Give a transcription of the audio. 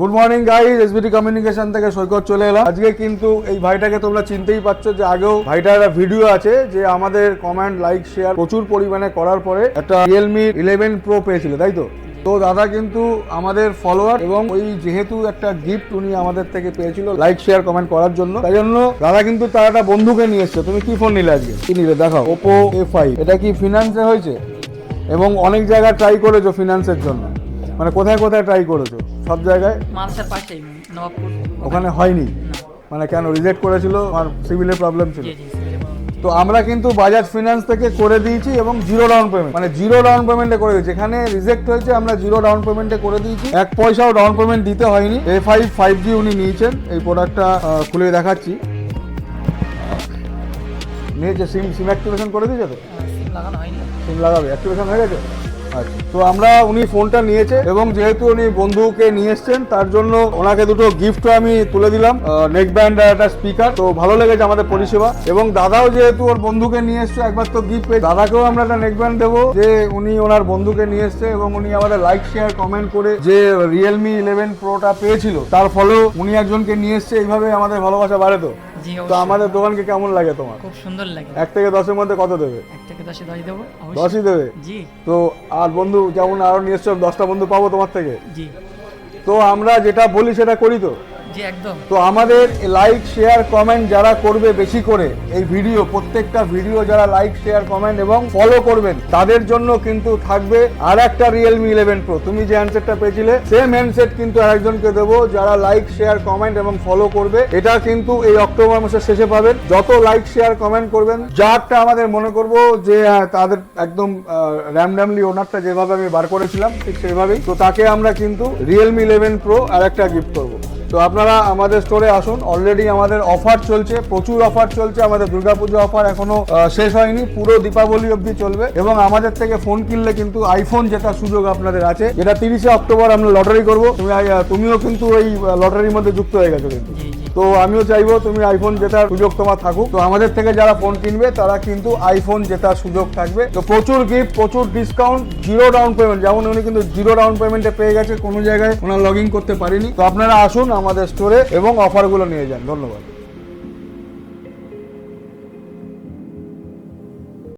Good morning guys SBT communication থেকে সৈকত চলে এলাম। আজকে কিন্তু এই ভাইটাকে তোমরা চিনতেই পারছ যে আগেও ভাইটার একটা ভিডিও আছে যে আমাদের কমেন্ট লাইক শেয়ার প্রচুর পরিমাণে করার পরে একটা রিয়েলমি ইলেভেন প্রো পেয়েছিল, তাই তো? তো দাদা কিন্তু আমাদের ফলোয়ার এবং ওই যেহেতু একটা গিফট উনি আমাদের থেকে পেয়েছিল লাইক শেয়ার কমেন্ট করার জন্য, তাই জন্য দাদা কিন্তু তার একটা বন্ধুকে নিয়ে এসছে। তুমি কি ফোন নিলে আজকে? কি নিলে? দেখাও। ওপো এ ফাইভ এটা কি ফিনান্সে হয়েছে? এবং অনেক জায়গায় ট্রাই করেছ ফিনান্সের জন্য। মানে কোথায় কোথায় ট্রাই করেছ? সব জায়গায়? পাশেই নবাবপুর। ওখানে হয়নি? মানে কেন? রিজেক্ট করেছিল? আর সিভিলের প্রবলেম ছিল। তো আমরা কিন্তু বাজাজ ফিনান্স থেকে করে দিয়েছি এবং জিরো ডাউন পেমেন্ট মানে জিরো ডাউন পেমেন্টে করে দিয়েছি। এখানে রিজেক্ট হয়েছে আমরা জিরো ডাউন পেমেন্টে করে দিয়েছি। এক পয়সাও ডাউন পেমেন্ট দিতে হয়নি। এ ফাইভ ফাইভ জি উনি নিয়েছেন। এই প্রোডাক্টটা খুলে দেখাচ্ছি। নিয়েছে সিম সিম অ্যাক্টিভেশন করে দিয়েছে তো? সিম লাগানো হয়নি। সিম লাগাবে। অ্যাক্টিভেশন হয়ে গেছে? আচ্ছা। তো আমরা উনি ফোনটা নিয়েছে এবং যেহেতু উনি বন্ধুকে নিয়ে এসছেন তার জন্য ওনাকে দুটো গিফটও আমি তুলে দিলাম নেক ব্যান্ড আর একটা স্পিকার তো ভালো লেগেছে আমাদের পরিষেবা। এবং দাদাও যেহেতু ওর বন্ধুকে নিয়ে এসছে একবার তো গিফট পেয়ে দাদাকেও আমরা একটা নেক ব্যান্ড দেবো। যে উনি ওনার বন্ধুকে নিয়ে এসছে এবং উনি আমাদের লাইক শেয়ার কমেন্ট করে যে রিয়েলমি ইলেভেন প্রোটা পেয়েছিল তার ফলেও উনি একজনকে নিয়ে এসছে। এইভাবে আমাদের ভালোবাসা বাড়ে তো। তো আমাদের দোকানকে কেমন লাগে তোমার? খুব সুন্দর লাগে। এক থেকে দশের মধ্যে কত দেবে? দশে দশ দেবো দশই দেবে? জি। তো আর বন্ধু যেমন আরও নিয়ে দশটা বন্ধু পাবো তোমার থেকে? জি। তো আমরা যেটা বলি সেটা করি তো? তো আমাদের লাইক শেয়ার কমেন্ট যারা করবে বেশি করে এই ভিডিও প্রত্যেকটা ভিডিও যারা লাইক শেয়ার কমেন্ট এবং ফলো করবেন তাদের জন্য কিন্তু থাকবে আর একটা রিয়েলমি ইলেভেন প্রো তুমি যে হ্যান্ডসেটটা পেয়েছিলে সেম হ্যান্ডসেট কিন্তু আরেকজনকে দেবো যারা লাইক শেয়ার কমেন্ট এবং ফলো করবে। এটা কিন্তু এই অক্টোবর মাসের শেষে পাবেন। যত লাইক শেয়ার কমেন্ট করবেন যারটা আমাদের মনে করব যে হ্যাঁ, তাদের একদম র্যান্ডামলি ওনারটা যেভাবে আমি বার করেছিলাম ঠিক সেভাবেই তো তাকে আমরা কিন্তু রিয়েলমি ইলেভেন প্রো আর একটা গিফট করব। তো আপনারা আমাদের স্টোরে আসুন। অলরেডি আমাদের অফার চলছে, প্রচুর অফার চলছে। আমাদের দুর্গাপুজো অফার এখনও শেষ হয়নি, পুরো দীপাবলি অবধি চলবে। এবং আমাদের থেকে ফোন কিনলে কিন্তু আইফোন যেটা সুযোগ আপনাদের আছে, যেটা তিরিশে অক্টোবর আমরা লটারি করব। তুমি তুমিও কিন্তু ওই লটারির মধ্যে যুক্ত হয়ে গেছো কিন্তু। তো আমিও চাইব তুমি আইফোন জেতার সুযোগ তোমার থাকুক। তো আমাদের থেকে যারা ফোন কিনবে, তারা কিন্তু আইফোন জেতার সুযোগ থাকবে। তো প্রচুর গিফট প্রচুর ডিসকাউন্ট জিরো ডাউন পেমেন্ট যেমন উনি কিন্তু জিরো ডাউন পেমেন্টে পেয়ে গেছে, কোনো জায়গায় ওনার লগ করতে পারিনি। তো আপনারা আসুন আমাদের স্টোরে এবং অফারগুলো নিয়ে যান। ধন্যবাদ।